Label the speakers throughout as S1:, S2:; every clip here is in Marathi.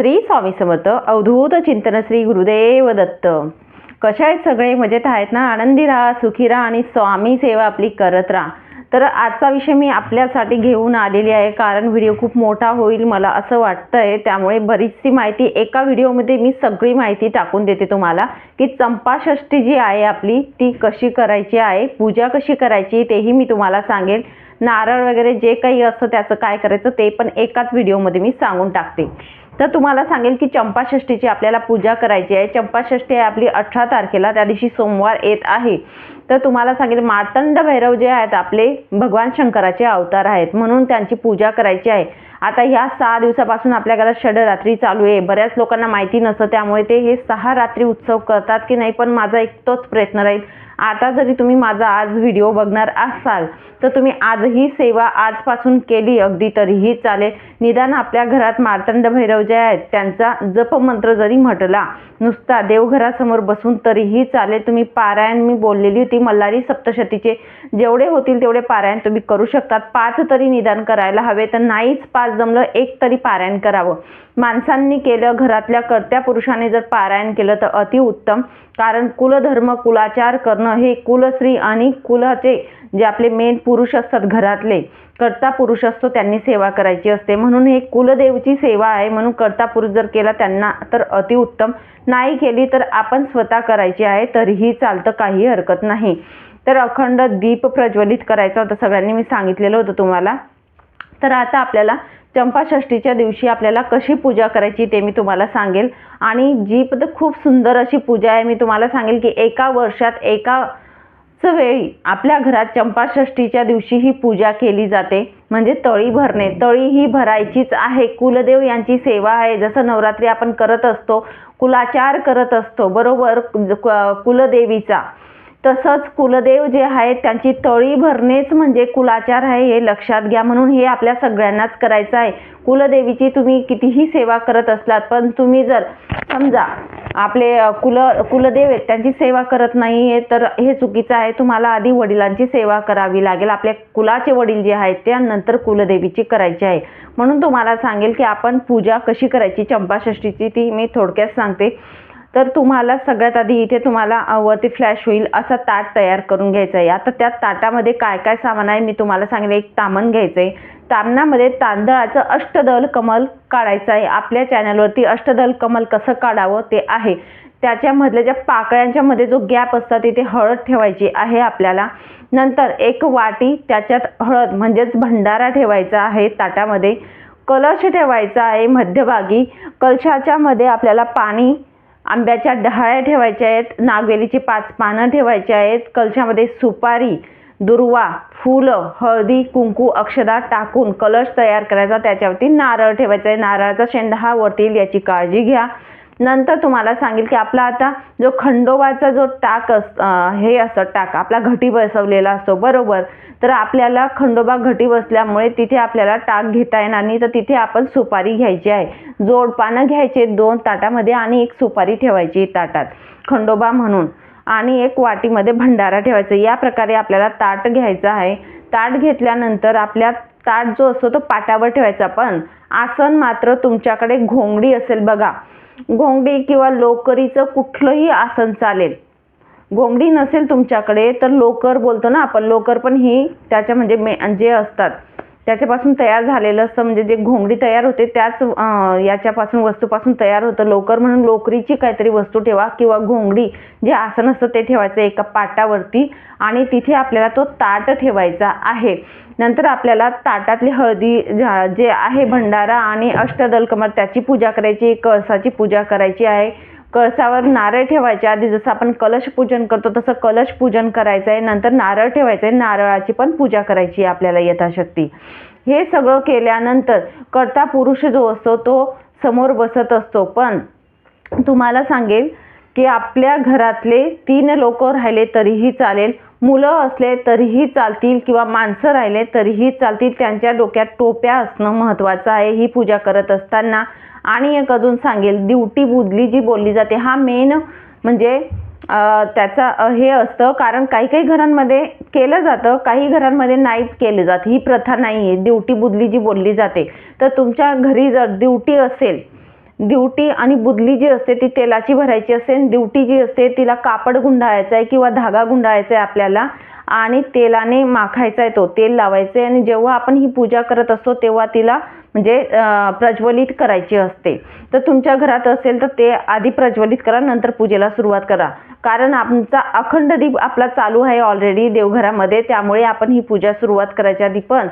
S1: श्री स्वामी समर्थ अवधूत चिंतन श्री गुरुदेव दत्त. कशा आहेत सगळे? मजेत आहेत ना? आनंदी राहा सुखी राहा आणि स्वामी सेवा आपली करत राहा. तर आजचा विषय मी आपल्यासाठी घेऊन आलेली आहे कारण व्हिडिओ खूप मोठा होईल मला असं वाटतं आहे त्यामुळे बरीचशी माहिती एका व्हिडिओमध्ये मी सगळी माहिती टाकून देते तुम्हाला की चंपाषष्ठी जी आहे आपली ती कशी करायची आहे पूजा कशी करायची तेही मी तुम्हाला सांगेल नारळ वगैरे जे काही असतं त्याचं काय करायचं ते पण एकाच व्हिडिओमध्ये मी सांगून टाकते. तर तुम्हाला सांगेल की चंपाषष्ठीची आपल्याला पूजा करायची आहे. चंपाषष्ठी आहे आपली अठरा तारखेला त्या दिवशी सोमवार येत आहे. तर तुम्हाला सांगेल मार्तंड भैरव जे आहेत आपले भगवान शंकराचे अवतार आहेत. म्हणून त्यांची पूजा करायची आहे. आता ह्या सहा दिवसापासून आपल्या घरात षडरात्री चालू आहे. बऱ्याच लोकांना माहिती नसतं त्यामुळे ते हे सहा रात्री उत्सव करतात की नाही पण माझा एक तोच प्रयत्न राहील. आता जरी तुम्ही माझा आज व्हिडिओ बघणार असाल तर तुम्ही आजही सेवा आजपासून केली अगदी तरीही चालेल. निदान आपल्या घरात मार्तंड भैरव जे आहेत त्यांचा जपमंत्र जरी म्हटला नुसता देवघरासमोर बसून तरीही चालेल. तुम्ही पारायण मी बोललेली होती मल्हारी सप्तशतीचे जेवढे होतील तेवढे पारायण तुम्ही करू शकतात. पाच तरी निदान करायला हवे तर नाहीच पाच जमलं एक तरी पारायण करावं. माणसांनी केलं घरातल्या कर्त्या पुरुषाने जर पारायण केलं तर अतिउत्तम. कारण कुलधर्म कुलाचार करणं हे कुलश्री आणि कुलाचे जे आपले मेन पुरुष असतात घरातले कर्ता पुरुष असतो त्यांनी सेवा करायची असते. म्हणून हे कुलदेवची सेवा आहे. म्हणून कर्ता पुरुष जर केला त्यांना तर अतिउत्तम नाही केली तर आपण स्वतः करायची आहे तरीही चालतं काही हरकत नाही. तर अखंड दीप प्रज्वलित करायचा होता सगळ्यांनी. मी सांगितलेलं होतं तुम्हाला. तर आता आपल्याला चंपाषष्ठीच्या दिवशी आपल्याला कशी पूजा करायची ते मी तुम्हाला सांगेल. आणि जी पद खूप सुंदर अशी पूजा आहे. मी तुम्हाला सांगेल की एका वर्षात एका वेळी आपल्या घरात चंपाषष्ठीच्या दिवशी ही पूजा केली जाते. म्हणजे तळी भरणे. तळी ही भरायचीच आहे. कुलदेव यांची सेवा आहे. जसं नवरात्री आपण करत असतो कुलाचार करत असतो. बरोबर? कुलदेवीचा. तसंच कुलदेव जे आहेत त्यांची तळी भरणेच म्हणजे कुलाचार आहे हे लक्षात घ्या. म्हणून हे आपल्या सगळ्यांनाच करायचं आहे. कुलदेवीची तुम्ही कितीही सेवा करत असलात पण तुम्ही जर समजा आपले कुल कुलदेव आहेत त्यांची सेवा करत नाही आहे तर हे चुकीचं आहे. तुम्हाला आधी वडिलांची सेवा करावी लागेल. आपल्या कुलाचे वडील जे आहेत त्यानंतर कुलदेवीची करायची आहे. म्हणून तुम्हाला सांगेल की आपण पूजा कशी करायची? चंपाषष्ठीची ती मी थोडक्यात सांगते. तर तुम्हाला सगळ्यात आधी इथे तुम्हाला वरती फ्लॅश होईल असं ताट तयार करून घ्यायचं आहे आता त्या ताटामध्ये काय काय सामान आहे मी तुम्हाला सांगेल एक तामण घ्यायचं आहे तामणामध्ये तांदळाचं अष्टदल कमल काढायचं आहे आपल्या चॅनलवरती अष्टदल कमल कसं काढावं ते आहे. त्याच्यामधल्या ज्या पाकळ्यांच्या मध्ये जो गॅप असतात तिथे हळद ठेवायची आहे आपल्याला. नंतर एक वाटी त्याच्यात हळद म्हणजेच भंडारा ठेवायचा आहे ताटामध्ये. कलश ठेवायचा आहे मध्यभागी. कलशाच्या मध्ये आपल्याला पाणी आंब्याच्या डहाळ्या ठेवायच्या आहेत नागवेलीची पाच पानं ठेवायची आहेत कलशामध्ये सुपारी दुर्वा फुलं हळदी कुंकू अक्षदा टाकून कलश तयार करायचा त्याच्यावरती नारळ ठेवायचा आहे. नारळाचा शेंडा हा वरती येईल याची काळजी घ्या. नंतर तुम्हाला सांगेल की आपला आता जो खंडोबाचा जो टाक अस हे असतं टाक आपला घटी बसवलेला असतो बरोबर? तर आपल्याला खंडोबा घटी बसल्यामुळे तिथे आपल्याला टाक घेता येणार नाही तर तिथे आपण सुपारी घ्यायची आहे. जोडपानं घ्यायचे दोन ताटामध्ये आणि एक सुपारी ठेवायची ताटात खंडोबा म्हणून. आणि एक वाटीमध्ये भंडारा ठेवायचा. या प्रकारे आपल्याला ताट घ्यायचं आहे. ताट घेतल्यानंतर आपल्या ताट जो असतो तो पाटावर ठेवायचा. पण आसन मात्र तुमच्याकडे घोंगडी असेल बघा. घोंगडी किंवा लोकरीचं कुठलंही आसन चालेल. घोंगडी नसेल तुमच्याकडे तर लोकर बोलतो ना आपण. लोकर पण ही त्याच्या म्हणजे मे जे असतात. त्याच्यापासून तयार झालेलं असतं म्हणजे जे घोंगडी तयार होते त्याच याच्यापासून वस्तूपासून तयार होतं. लोकर म्हणून लोकरीची काहीतरी वस्तू ठेवा किंवा घोंगडी जे आसन असतं ते ठेवायचं एका पाटावरती आणि तिथे आपल्याला तो ताट ठेवायचा आहे. नंतर आपल्याला ताटातली हळदी जे आहे भंडारा आणि अष्टदल कमर त्याची पूजा करायची कळसाची पूजा करायची आहे. कळसावर नारळ ठेवायचे. आधी जसं आपण कलश पूजन करतो तसं कलश पूजन करायचं आहे नंतर नारळ ठेवायचं आहे नारळाची पण पूजा करायची आहे आपल्याला यथाशक्ती. हे सगळं केल्यानंतर कर्ता पुरुष जो असतो तो समोर बसत असतो. पण तुम्हाला सांगेल की आपल्या घरातले तीन लोक राहिले तरीही चालेल. मुलं असले तरीही चालतील किंवा माणसं राहिले तरीही चालतील. त्यांच्या डोक्यात टोप्या असणं महत्त्वाचं आहे. ही पूजा करत असताना आणि एक अजून सांगेल दिवटी बुदली जी बोलली जाते हा मेन म्हणजे त्याचा हे असतं कारण काही काही घरांमध्ये केलं जातं काही घरांमध्ये नाहीच केलं जात ही प्रथा नाही आहे दिवटी बुदली जी बोलली जाते तर तुमच्या घरी जर दिवटी असेल दिवटी आणि बुदली जी असते ती तेलाची भरायची असेल दिवटी जी असते तिला कापड गुंडाळायचं आहे किंवा धागा गुंडाळायचा आहे आपल्याला आणि तेलाने माखायचा आहे तो. तेल लावायचं आहे आणि जेव्हा आपण ही पूजा करत असतो तेव्हा तिला म्हणजे प्रज्वलित करायची असते. तर तुमच्या घरात असेल तर ते आधी प्रज्वलित करा नंतर पूजेला सुरुवात करा. कारण आमचा अखंड दीप आपला चालू आहे ऑलरेडी देवघरामध्ये त्यामुळे आपण ही पूजा सुरुवात करायच्या आधी पण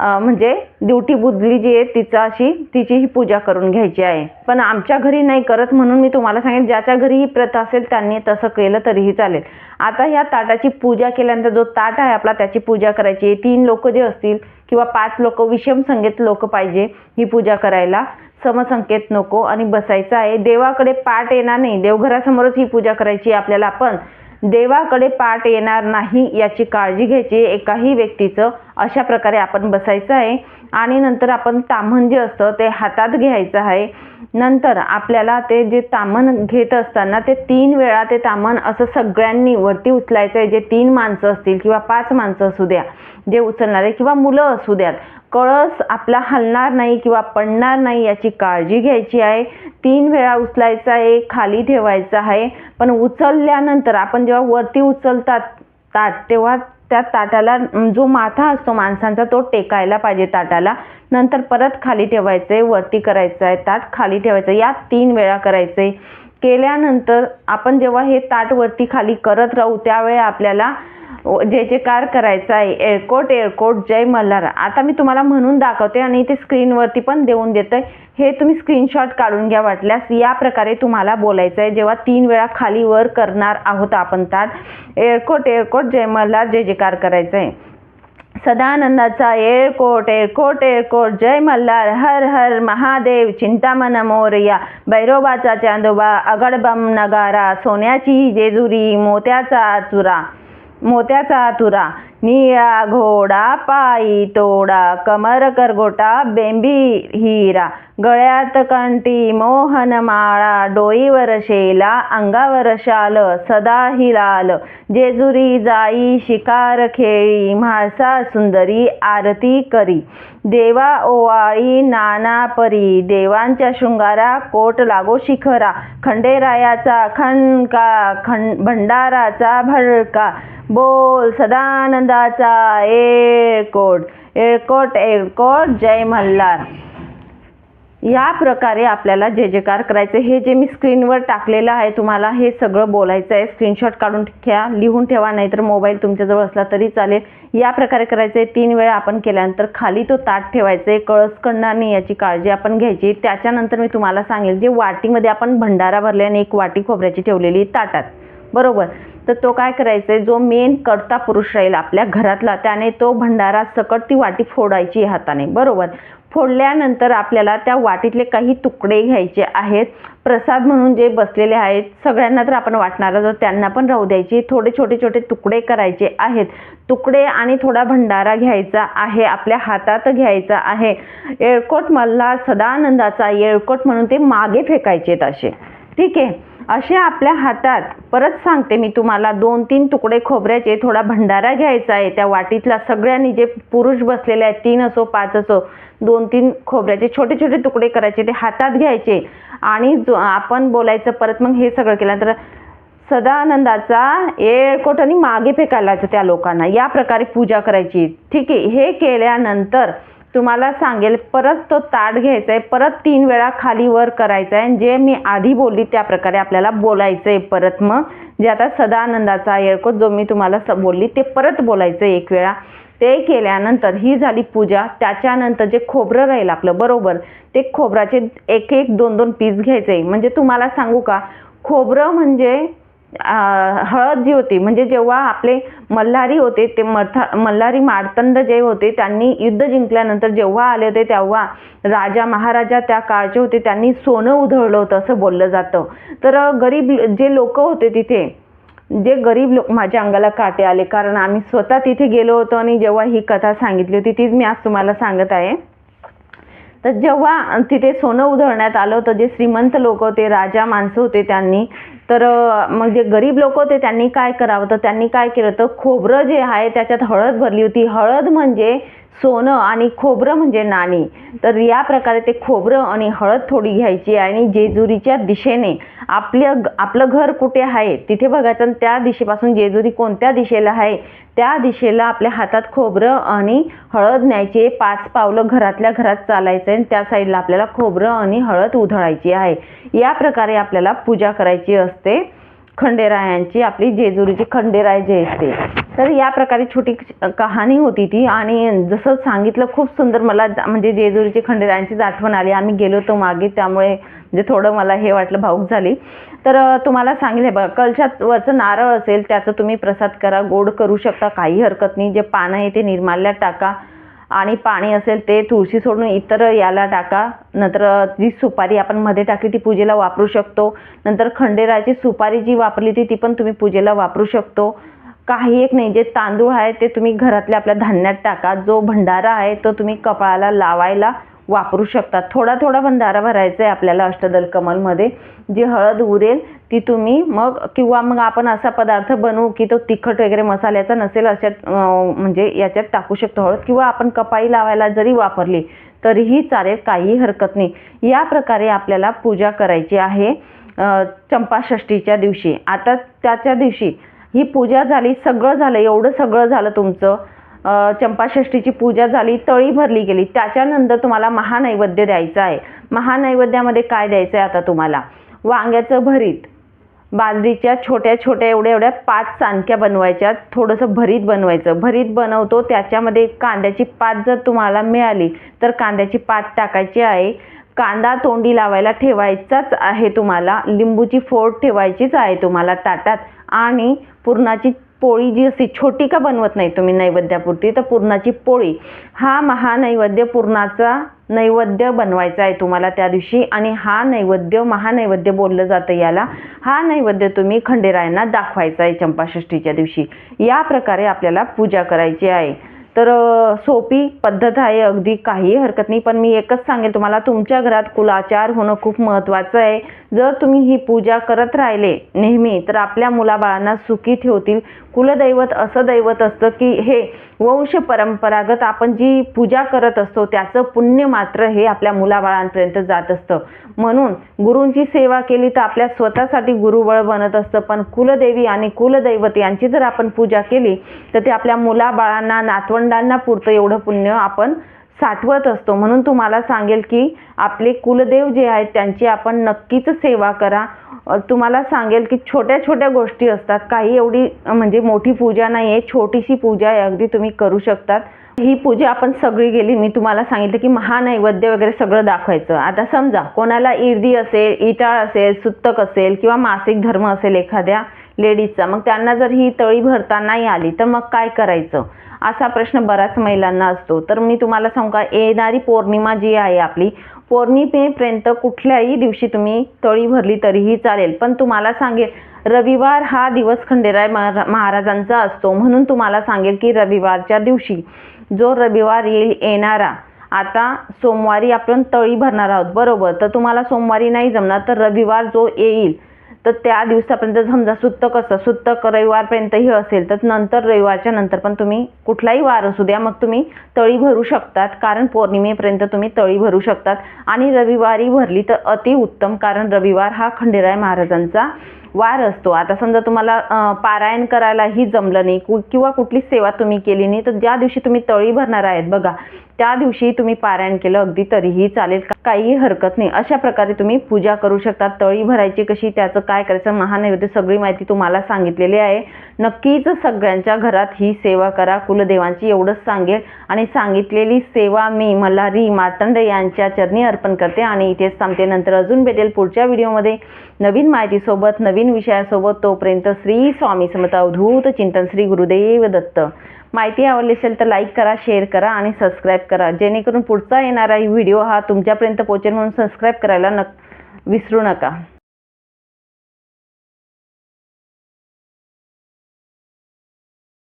S1: म्हणजे दिवटी बुदली जी आहे तिचा अशी तिची ही पूजा करून घ्यायची आहे. पण आमच्या घरी नाही करत म्हणून मी तुम्हाला सांगेन ज्याच्या घरी ही प्रथा असेल त्यांनी तसं केलं तरीही चालेल. आता ह्या ताटाची पूजा केल्यानंतर जो ताट आहे आपला त्याची पूजा करायची आहे. तीन लोक जे असतील किंवा पाच लोक विषम संगीत लोक पाहिजे ही पूजा करायला. समसंकेत नको आणि बसायचं आहे. देवाकडे पाठ येणार नाही. देवघरासमोरच ही पूजा करायची आहे आपल्याला आपण. देवाकडे पाठ येणार नाही याची काळजी घ्यायची एकाही व्यक्तीचं अशा प्रकारे आपण बसायचं आहे. आणि नंतर आपण तामण जे असतं ते हातात घ्यायचं आहे. नंतर आपल्याला ते जे तामण घेत असताना ते तीन वेळा ते तामन असं सगळ्यांनी वरती उचलायचं आहे. जे तीन माणसं असतील किंवा पाच माणसं असू द्या जे उचलणारे किंवा मुलं असू द्यात कळस आपला हलणार नाही किंवा पडणार नाही याची काळजी घ्यायची आहे. तीन वेळा उचलायचा आहे खाली ठेवायचा आहे. पण उचलल्यानंतर आपण जेव्हा वरती उचलतात ताट तेव्हा त्या ताटाला जो माथा असतो माणसांचा तो टेकायला पाहिजे ताटाला. नंतर परत खाली ठेवायचं आहे वरती करायचं आहे ताट खाली ठेवायचं या तीन वेळा करायचं आहे केल्यानंतर आपण जेव्हा हे ताट वरती खाली करत राहू त्यावेळी आपल्याला जे जे कार करायचं आहे एअरकोट एअरकोट जय मल्हार. आता मी तुम्हाला म्हणून दाखवते आणि ते स्क्रीनवरती पण देऊन देते हे तुम्ही स्क्रीनशॉट काढून घ्या वाटल्यास या प्रकारे तुम्हाला बोलायचं आहे. जेव्हा तीन वेळा खाली वर करणार आहोत आपण ताट एअरकोट एअरकोट जय मल्हार जय जयकार करायचं आहे. सदानंदाचा एअरकोट एअरकोट एअरकोट जय मल्हार हर हर महादेव चिंतामन मोरया भैरोबाचा चांदोबा अगडबम नगारा सोन्याची जेजुरी मोत्याचा चुरा मोत्याचा तुरा निळा घोडा पायी तोडा कमर करगोटा बेंबी हिरा. गळ्यात कंटी मोहन माळा डोईवर शेला अंगावर शाल सदा हिलाल. जेजुरी जाई शिकार खेळी म्हाळसा सुंदरी आरती करी. देवा ओवाळी नाना परी. देवांच्या शृंगारा कोट लागो शिखरा. खंडेरायाचा खणका खं भंडाराचा भडका. बोल सदानंदाचा एळकोट एळकोट एळकोट जय मल्हार. या प्रकारे आपल्याला जे जेकार करायचं हे जे मी स्क्रीनवर टाकलेलं आहे तुम्हाला हे सगळं बोलायचं आहे. स्क्रीनशॉट काढून घ्या लिहून ठेवा नाहीतर मोबाईल तुमच्याजवळ असला तरी चालेल. या प्रकारे करायचं आहे तीन वेळा आपण केल्यानंतर खाली तो ताट ठेवायचं आहे कळस कळणार नाही याची काळजी आपण घ्यायची. त्याच्यानंतर मी तुम्हाला सांगेल जे वाटीमध्ये आपण भंडारा भरले आणि एक वाटी खोबऱ्याची ठेवलेली ताटात. बरोबर. तर तो काय करायचा आहे जो मेन कर्ता पुरुष राहील आपल्या घरातला त्याने तो भंडारा सकट ती वाटी फोडायची हाताने. बरोबर. फोडल्यानंतर आपल्याला त्या वाटीतले काही तुकडे घ्यायचे आहेत. प्रसाद म्हणून जे बसलेले आहेत सगळ्यांना तर आपण वाटणार तर त्यांना पण राहू द्यायची. थोडे छोटे छोटे तुकडे करायचे आहेत. तुकडे आणि थोडा भंडारा घ्यायचा आहे आपल्या हातात घ्यायचा आहे. येळकोट मल्ला सदानंदाचा येळकोट म्हणून ते मागे फेकायचे आहेत असे. ठीक आहे. असे आपल्या हातात परत सांगते मी तुम्हाला दोन तीन तुकडे खोबऱ्याचे थोडा भंडारा घ्यायचा आहे. त्या वाटीतला सगळ्यांनी जे पुरुष बसलेले आहेत तीन असो पाच असो दोन तीन खोबऱ्याचे छोटे छोटे तुकडे करायचे ते हातात घ्यायचे. आणि जो आपण बोलायचं परत मग हे सगळं केल्यानंतर सदानंदाचा येळकोट आणि मागे फेकायला त्या लोकांना. या प्रकारे पूजा करायची. ठीक आहे. हे केल्यानंतर तुम्हाला सांगेल परत तो ताट घ्यायचा आहे परत तीन वेळा खाली वर करायचा आहे जे मी आधी बोलली त्या प्रकारे आपल्याला बोलायचं आहे परत मग. जे आता सदानंदाचा येळकोट जो मी तुम्हाला स बोलली ते परत बोलायचं आहे एक वेळा. ते केल्यानंतर ही झाली पूजा. त्याच्यानंतर जे खोबरं राहील आपलं बरोबर. ते खोबराचे एक एक दोन दोन पीस घ्यायचे म्हणजे तुम्हाला सांगू का खोबरं म्हणजे हळद जी होती म्हणजे जेव्हा आपले मल्हारी होते ते मथा मल्हारी मार्तंड जे होते त्यांनी युद्ध जिंकल्यानंतर जेव्हा आले होते तेव्हा राजा महाराजा त्या काळचे होते त्यांनी सोनं उधळलं होतं असं बोललं जातं. तर गरीब जे लोक होते तिथे जे गरीब लोक माझ्या अंगाला काटे आले कारण आम्ही स्वतः तिथे गेलो होतो आणि जेव्हा ही कथा सांगितली होती तीच मी आज तुम्हाला सांगत आहे. तर जेव्हा तिथे सोनं उधळण्यात आलं होतं जे श्रीमंत लोक होते राजा माणसं होते त्यांनी तर मग जे गरीब लोक होते त्यांनी काय करावं? तर त्यांनी काय केलं? तर खोबरं जे आहे त्याच्यात हळद भरली होती. हळद म्हणजे सोनं आणि खोबरं म्हणजे नाणी. तर या प्रकारे ते खोबरं आणि हळद थोडी घ्यायची आणि जेजुरीच्या दिशेने आपल्या आपलं घर कुठे आहे तिथे बघायचं आणि त्या दिशेपासून जेजुरी कोणत्या दिशेला आहे त्या दिशेला आपल्या हातात खोबरं आणि हळद न्यायची पाच पावलं घरातल्या घरात चालायचं आणि त्या साईडला आपल्याला खोबरं आणि हळद उधळायची आहे. या प्रकारे आपल्याला पूजा करायची असते. खंडेरायांची आपली जेजुरीची खंडेराय जे असते तर या प्रकारे छोटी कहाणी होती ती आणि जसं सांगितलं खूप सुंदर मला म्हणजे जेजुरीची खंडेरायांचीच आठवण आली. आम्ही गेलो होतो मागे त्यामुळे म्हणजे थोडं मला हे वाटलं भाऊक झाली. तर तुम्हाला सांगितलं बघा कलशात वरचं नारळ असेल त्याचं तुम्ही प्रसाद करा गोड करू शकता काही हरकत नाही. जे पानं आहे ते निर्माल्यात टाका. आणि पाणी असेल ते तुळशी सोडून इतर याला टाका. नंतर जी सुपारी आपण मध्ये टाकली ती पूजेला वापरू शकतो. नंतर खंडेराची सुपारी जी वापरली ती ती पण तुम्ही पूजेला वापरू शकतो. काही एक नाही जे तांदूळ आहे ते तुम्ही घरातल्या आपल्या धान्यात टाका. जो भंडारा आहे तो तुम्ही कपाळाला लावायला वापरू शकता थोडा थोडा भंडारा भरायचा आहे आपल्याला अष्टदल कमलमध्ये. जी हळद उरेल ती तुम्ही मग किंवा मग आपण असा पदार्थ बनवू की तो तिखट वगैरे मसाल्याचा नसेल अशात म्हणजे याच्यात टाकू शकतो हळद. किंवा आपण कपाई लावायला जरी वापरली तरीही चालेल काही हरकत नाही. या प्रकारे आपल्याला पूजा करायची आहे चंपाषष्टीच्या चंपाषष्ठीच्या दिवशी. आता त्याच्या दिवशी ही पूजा झाली सगळं झालं एवढं सगळं झालं तुमचं चंपाषष्ठीची पूजा झाली तळी भरली गेली. त्याच्यानंतर तुम्हाला महानैवेद्य द्यायचं आहे. महानैवेद्यामध्ये काय द्यायचं आहे आता तुम्हाला? वांग्याचं भरीत. बाजरीच्या छोट्या छोट्या एवढ्या एवढ्या पाच चाणक्या बनवायच्या. थोडंसं भरीत बनवायचं. भरीत बनवतो त्याच्यामध्ये कांद्याची पात जर तुम्हाला मिळाली तर कांद्याची पात टाकायची आहे. कांदा तोंडी लावायला ठेवायचाच आहे तुम्हाला. लिंबूची फोड ठेवायचीच आहे तुम्हाला ताटात. आणि पुरणाची पोळी जी असते छोटी का बनवत नाही तुम्ही नैवेद्यापुरती? तर पुरणाची पोळी. हा महानैवेद्य पुरणाचा नैवेद्य बनवायचा आहे तुम्हाला त्या दिवशी आणि हा नैवेद्य महानैवेद्य बोललं जातं याला. हा नैवेद्य तुम्ही खंडेरायांना दाखवायचा आहे चंपाषष्ठीच्या दिवशी. या प्रकारे आपल्याला पूजा करायची आहे. तर सोपी पद्धत आहे अगदी काही हरकत नाही. पण मी एकच सांगेल तुम्हाला तुमच्या घरात कुलाचार होणं खूप महत्त्वाचं आहे. जर तुम्ही ही पूजा करत राहिले नेहमी तर आपल्या मुलाबाळांना सुखी ठेवतील. कुलदैवत असं दैवत असतं की हे वंश परंपरागत आपण जी पूजा करत असतो त्याचं पुण्य मात्र हे आपल्या मुलाबाळांपर्यंत जात असतं. म्हणून गुरूंची सेवा केली तर आपल्या स्वतःसाठी गुरुबळ बनत असतं. पण कुलदेवी आणि कुलदैवत यांची जर आपण पूजा केली तर ते आपल्या मुलाबाळांना नातवंडांना पुरतं एवढं पुण्य आपण साठवत असतो. म्हणून तुम्हाला सांगेल की आपले कुलदेव जे आहेत त्यांची आपण नक्कीच सेवा करा. तुम्हाला सांगेल की छोट्या छोट्या गोष्टी असतात. काही एवढी म्हणजे मोठी पूजा नाही आहे छोटीशी पूजा आहे अगदी तुम्ही करू शकतात. ही पूजा आपण सगळी गेली. मी तुम्हाला सांगितलं की महानैवेद्य वगैरे सगळं दाखवायचं. आता समजा कोणाला इर्दी असेल इटाळ असेल सुत्तक असेल किंवा मासिक धर्म असेल एखाद्या लेडीजचा मग त्यांना जर ही तळी भरता नाही आली तर मग काय करायचं? असा प्रश्न बऱ्याच महिलांना असतो. तर मी तुम्हाला सांगू का येणारी पौर्णिमा जी आहे आपली पौर्णिमेपर्यंत कुठल्याही दिवशी तुम्ही तळी भरली तरीही चालेल. पण तुम्हाला सांगेल रविवार हा दिवस खंडेराय महाराजांचा असतो. म्हणून तुम्हाला सांगेल की रविवारच्या दिवशी जो रविवार येईल येणारा आता सोमवारी आपण तळी भरणार आहोत. बरोबर? तर तुम्हाला सोमवारी नाही जमणार तर रविवार जो येईल तर त्या दिवसापर्यंत समजा सुत्तक असतं सुत्तक रविवारपर्यंतही असेल तर नंतर रविवारच्या नंतर पण तुम्ही कुठलाही वार असू द्या मग तुम्ही तळी भरू शकतात कारण पौर्णिमेपर्यंत तुम्ही तळी भरू शकतात. आणि रविवारी भरली तर अतिउत्तम कारण रविवार हा खंडेराय महाराजांचा वार असतो. आता समजा तुम्हाला पारायण करायलाही जमलं नाही कु- किंवा कुठली सेवा तुम्ही केली नाही तर ज्या दिवशी तुम्ही तळी भरणार आहेत बघा त्या दिवशी तुम्ही पारायण केलं अगदी तरीही चालेल. काहीही हरकत नाही. अशा प्रकारे तुम्ही पूजा करू शकता. तळी भरायची कशी त्याचं काय करायचं महानैवेद्य सगळी माहिती तुम्हाला सांगितलेली आहे. नक्कीच सगळ्यांच्या घरात ही सेवा करा. कुलदेवांची एवढंच सांगेल. आणि सांगितलेली सेवा मी मल्हारी मार्तंड यांच्या चरणी अर्पण करते आणि इथेच थांबते. नंतर अजून भेटेल पुढच्या व्हिडिओमध्ये. नवीन माहितीसोबत नवीन विषयासोबत तोपर्यंत श्री स्वामी समता अवधूत चिंतन श्री गुरुदेव दत्त. माहिती आवडली असेल तर लाईक करा शेअर करा आणि सबस्क्राईब करा. जेणेकरून पुढचा येणारा व्हिडिओ हा तुमच्यापर्यंत पोहोचेल म्हणून सबस्क्राईब करायला नक विसरू नका.